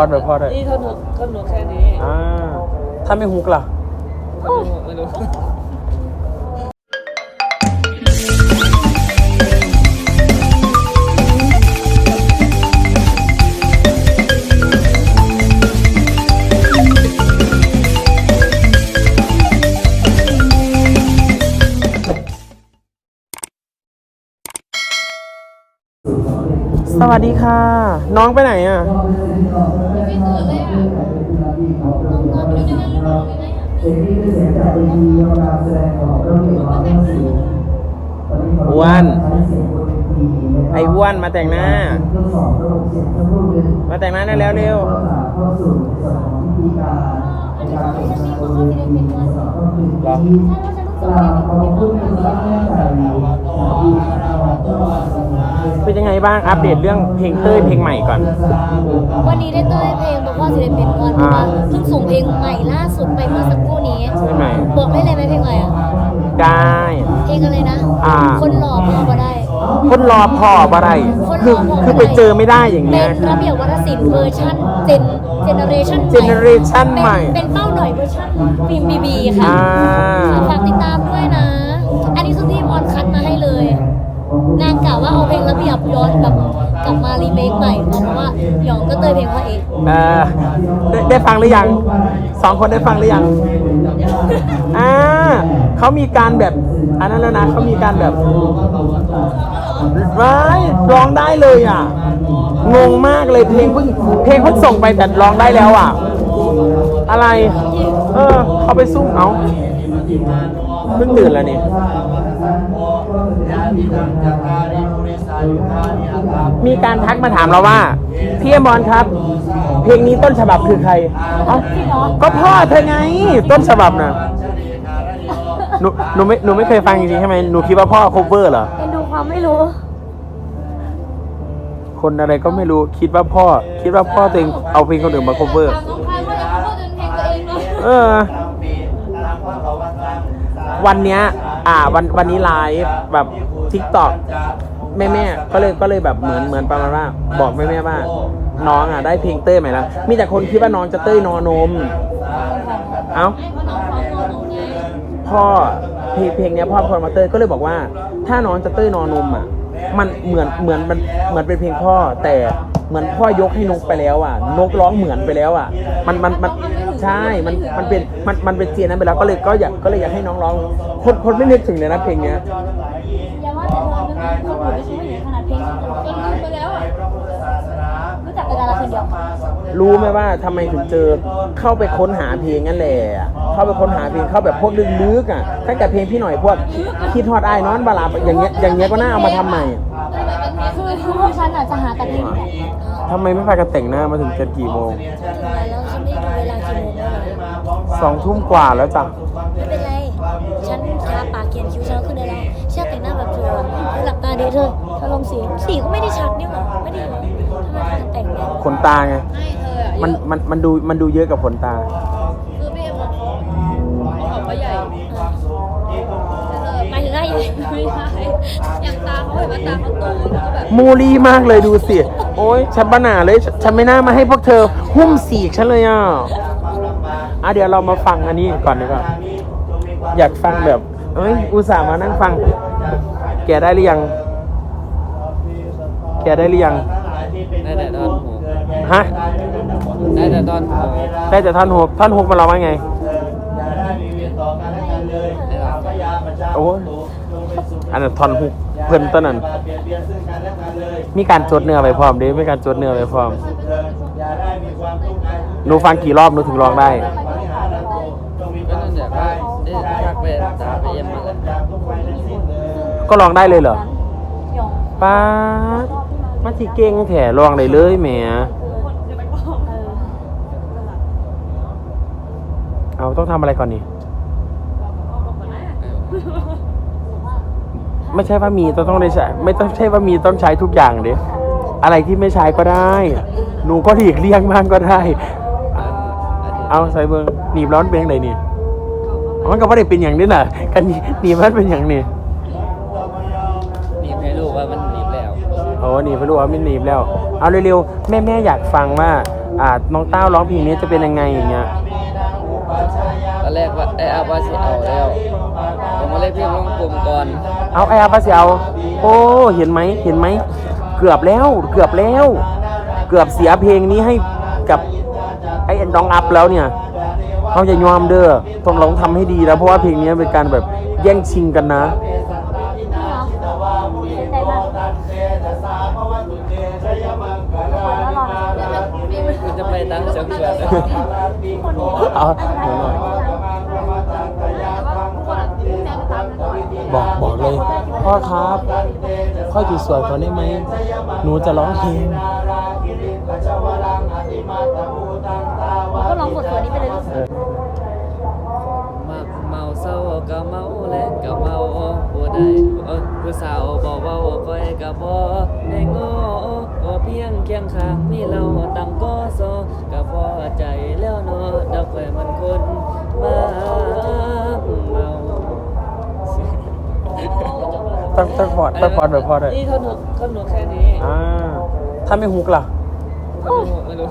พอดเลยพอดเลยนี่ท่อนหกท่อนหกแค่นี้อ่าถ้าไม่ฮุกล่ะ ไม่รู้ สวัสดีค่ะ น้องไปไหนอะ อ้วน ไอ้อ้วนมาแต่งหน้า มาแต่งหน้าได้แล้วเร็วเหรอ เป็นยังไงบ้างอัปเดตเรื่องเพลงเต้ยเพลงใหม่ก่อน วันนี้ได้เต้ยเพลงบอกว่าศิลปินก่อนเพราะว่าเพิ่งส่งเพลงใหม่ล่าสุดไปเมื่อสักครู่นี้ใช่ไหมบอกได้เลยไหมเพลงอะไรอะได้ เพลงอะไรนะอ่าคนหล่อพอบ่ได้ คนรอพออะไรคนคือรอพอคือไปเจอไม่ได้อย่างเป็เงี้ยนระเบียบวัฒนศิลป์เวอร์ชันเจนเจเนเรชัน Generation ใหม่เป็นเป้าหน่อยเวอร์ชันฟิล์มบีบีค่ะอ่า ฝากติดตามด้วยนะ อันนี้คือที่ออนคัดมาให้เลย นางกล่าวว่าเอาเพลงระเบียบย้อนแบบกลับมารีเมคใหม่เพราะว่าหยองก็เตยเพลงพระเอก เออได้ได้ฟังหรือยังสองคนได้ฟังหรือยังอ่าเขามีการแบบอันนั้นแล้วนะเขามีการแบบ ร้ายร้องได้เลยอะ งงมากเลยเพลงเพิ่งเพลงเพิ่งส่งไปแต่ร้องได้แล้วอะ อะไร เออ เขาไปซุ่มเอาเพิ่งตื่นแล้วนี่มีการทักมาถามเราว่า พี่อมรครับ เพลงนี้ต้นฉบับคือใครเอ้าก็พ่อเธอไง ต้นฉบับนะหนูหนูไม่หนูไม่เคยฟังจริงๆใช่ไหมหนูคิดว่าพ่อ cover เหรอ ความไม่รู้ คนอะไรก็ไม่รู้คิดว่าพ่อ คิดว่าพ่อตัวเองเอาเพลงคนอื่นมา cover ถามน้องพายว่าจะพูดถึงเพลงตัวเองเลยเออ วันเนี้ย อ่า วันวันนี้ไลฟ์แบบทิกตอกแม่แม่ๆก็เลยก็เลยแบบเหมือนเหมือนประมาณว่า บอกแม่แม่ๆว่า น้องอะได้เพลงเต้ยใหม่แล้วมีแต่คนคิดว่าน้องจะเต้ยนอนม เอ้าให้พ่อน้องฟังน้องไงพ่อ เพลงเพลงนี้ยพ่อพลมาเต้ยก็เลยบอกว่า ถ้าน้องจะเต้ยนอนนมอะ มันเหมือนเหมือนมันเหมือนเป็นเพลงพ่อ แต่เหมือนพ่อยกให้นกไปแล้วอะ นกร้องเหมือนไปแล้วอะ มันมันมันใช่มันมันเป็นมันมันเป็นเจียนนั้นไปแล้วก็เลยก็อยากก็เลยอยากให้น้องร้องคนคนไม่นึกถึงเลยนะเพลงเนี้ยอย่าว่าแต่เธอนึกถึงคนอื่นไม่ใช่ไม่ถึงขนาดเพลงจนลืมไปแล้วอะรู้จักแต่ดาราคนเดียว รู้ไหมว่าทำไมถึงเจอเข้าไปค้นหาเพลงนั่นแหละเข้าไปค้นหาเพลงเข้าแบบพวกลึกๆอะตั้งแต่เพลงพี่หน่อยพวกคิดฮอดอายนอนบาลาอย่างเงี้ยอย่างเงี้ยก็น่าเอามาทำใหม่คือพวกฉันอาจจะหาแต่เพลงแบบทำไมไม่พากันแต่งหน้ามาถึงจะกี่โมงถึงแล้วฉันไม่ดูเวลากี่โมงแล้วเลยสองทุ่มกว่าแล้วจ้ะไม่เป็นไรฉันทาปากเขียนคิ้วฉันก็ขึ้นได้แล้วเชื่อแต่งหน้าแบบเธอเธอหลับตาดีเธอเธอลงสีสีก็ไม่ได้ชัดนี่หว่าไม่ได้หรอ ทำไมเธอแต่งแบบขนตาไง ให้เธออะมันมันมันดูมันดูเยอะกับขนตา คือพี่เอ็มบอกเขาบอกว่าใหญ่แต่เธอหมายถึงอะไรไม่ใช่อย่างตาเขาเห็นว่าตาเขาโตแล้วก็แบบมูลีมากเลยดูสิ โอ้ยฉันบ้าหนาเลย ฉันไม่น่ามาให้พวกเธอ หุ้มสีกฉันเลยอะอะเดี๋ยวเรามาฟังอันนี้ก่อนดีกว่าอยากฟังแบบ เอ้ย อุตส่าห์มานั่งฟัง แกได้หรือยัง แกได้หรือยัง ได้แต่ตอนหูฮะ ได้แต่ตอนหูได้แต่ท่อนหกท่อนหกมาเราว่าไง โอ้ยอันนั้นท่อนหกเพิ่นต้นนั้น มีการจดเนื้อไปพร้อมเด้มีการจดเนื้อไปพร้อมหนูฟังกี่รอบหนูถึงร้องได้ ก็นั่นแหละว่าได้ทักไปถามไปเยี่ยมมาแล้วก็ร้องได้เลยเหรอหยองป้าด มาทีเก่งแถร้องได้เลยแหมเออเอาต้องทำอะไรก่อนนี่ไม่ใช่ว่ามีต้องต้องได้ใช้ไม่ต้องใช่ว่ามีต้องใช้ทุกอย่างเด้อะไรที่ไม่ใช้ก็ได้ หนูก็หลีกเลี่ยงบ้างก็ได้ เอาใส่เบิงหนีบร้อนเป็นยังไงนี่มันก็ไม่ได้เป็นอย่างนี้น่ะกันหนีบมันเป็นอย่างนี้ หนีบให้ลูกว่ามันหนีบแล้ว โอ้หนีบไปรู้ว่าไม่หนีบแล้ว เอาเร็วๆแม่แม่ๆอยากฟังว่าอ่าน้องเต้าร้องเพลงนี้จะเป็นยังไงอย่างเงี้ยตอนแรกว่าไอ้อาว่าสิเอาแล้วผมมาเล่นเพลงร้องกลมก่อนเอาไอ้อาปาเสียวโอ้เห็นไหมเห็นไหมเกือบแล้วเกือบแล้ว เกือบเสียเพลงนี้ให้กับไอ้น้องอัพแล้วเนี่ยเขาจะยอมเด้อต้องลองทำให้ดีแล้วเพราะว่าเพลงนี้เป็นการแบบแย่งชิงกันนะ มั นะไปตั้งเสียงเฉื่อยเลยเอาหนูหน่อยบอกบอกเลย พ่อครับพ่ออยู่สวยก่อนได้ไหมหนูจะร้องเพลงก็ร้องบทตัวนี้ไปเลยลูกมักเมาเศร้าก็เมาและก็เมาผู้ใดเอ้ยผู้สาวบอกว่าคอยก็บ่ได้งอก็เพียงเคียงข้างมีเราตั้งก็โซ ก็พอใจแล้วเนาะดอกคอยมันคนมาเมาต้องต้องพอดต้องพอดแบบพอดเลยนี่เขาหนุกเขาหนุกแค่นี้อ่าถ้าไม่ฮุกล่ะ ไม่รู้ไม่รู้